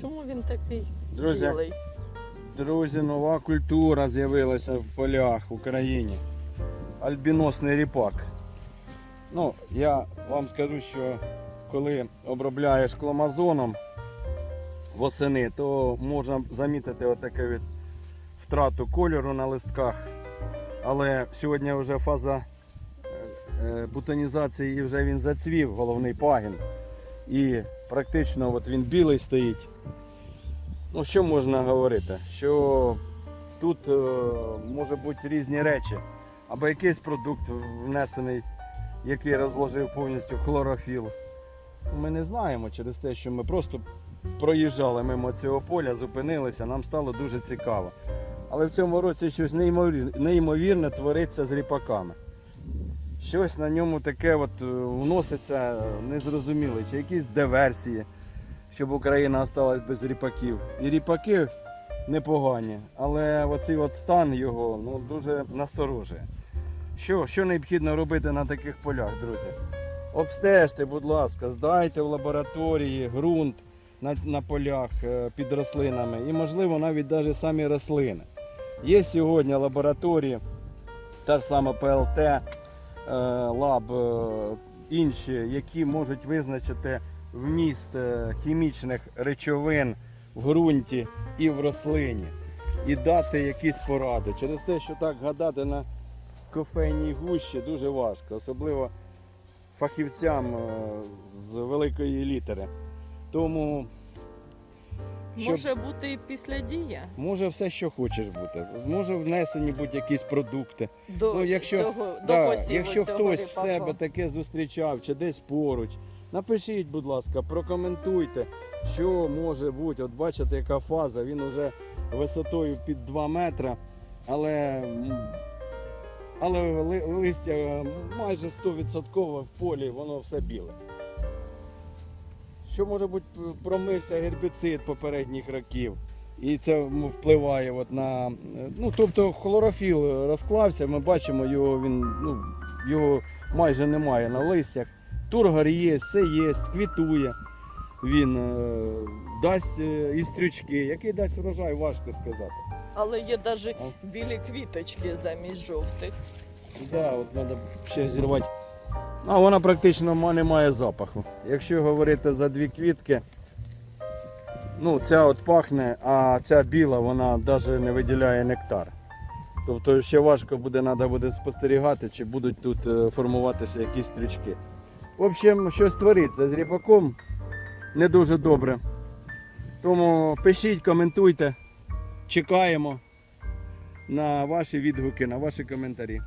Чому він такий Друзі, білий? друзі, нова культура з'явилася в полях в Україні. Альбіносний ріпак. Ну, я вам скажу, що коли обробляєш кломазоном восени, то можна замітити отаке від втрату кольору на листках. Але сьогодні вже фаза е, е, бутонізації і вже він зацвів, головний пагін. І практично от він білий стоїть. Ну, що можна говорити? Що тут е, може бути різні речі. Або якийсь продукт внесений, який розложив повністю хлорофіл. Ми не знаємо через те, що ми просто проїжджали мимо цього поля, зупинилися, нам стало дуже цікаво. Але в цьому році щось неймовірне, твориться з ріпаками. Щось на ньому таке от е, вноситься незрозуміле, чи якісь диверсії, щоб Україна осталась без ріпаків. І ріпаки непогані, але оцей от стан його ну, дуже насторожує. Що, що необхідно робити на таких полях, друзі? Обстежте, будь ласка, здайте в лабораторії ґрунт на, на полях е, під рослинами і, можливо, навіть навіть самі рослини. Є сьогодні лабораторії, та ж сама ПЛТ, лаб, е, інші, які можуть визначити вміст е, хімічних речовин в ґрунті і в рослині і дати якісь поради. Через те, що так гадати на кофейній гущі дуже важко, особливо фахівцям е, з великої літери. Тому щоб- Може бути і після дія. може все, що хочеш бути. Може внесені бути якісь продукти. До Ну, якщо- цього, Да, до якщо цього хтось в себе таке зустрічав чи десь поруч, напишіть, будь ласка, прокоментуйте, що може бути. От бачите, яка фаза, він уже висотою під 2 метри, але, але листя майже 100% в полі, воно все біле. Що може бути промився гербіцид попередніх років. І це впливає от на. Ну, тобто хлорофіл розклався, ми бачимо, його він ну, його майже немає на листях. Тургор є, все є, квітує. Він е, дасть е, і стрючки. Який дасть врожай, важко сказати. Але є навіть білі квіточки замість жовтих. Да, от треба ще зірвати. А вона практично не має запаху. Якщо говорити за дві квітки, ну ця от пахне, а ця біла, вона навіть не виділяє нектар. Тобто ще важко буде, треба буде спостерігати, чи будуть тут е, формуватися якісь стрічки. В общем, щось твориться з ріпаком не дуже добре. Тому пишіть, коментуйте, чекаємо на ваші відгуки, на ваші коментарі.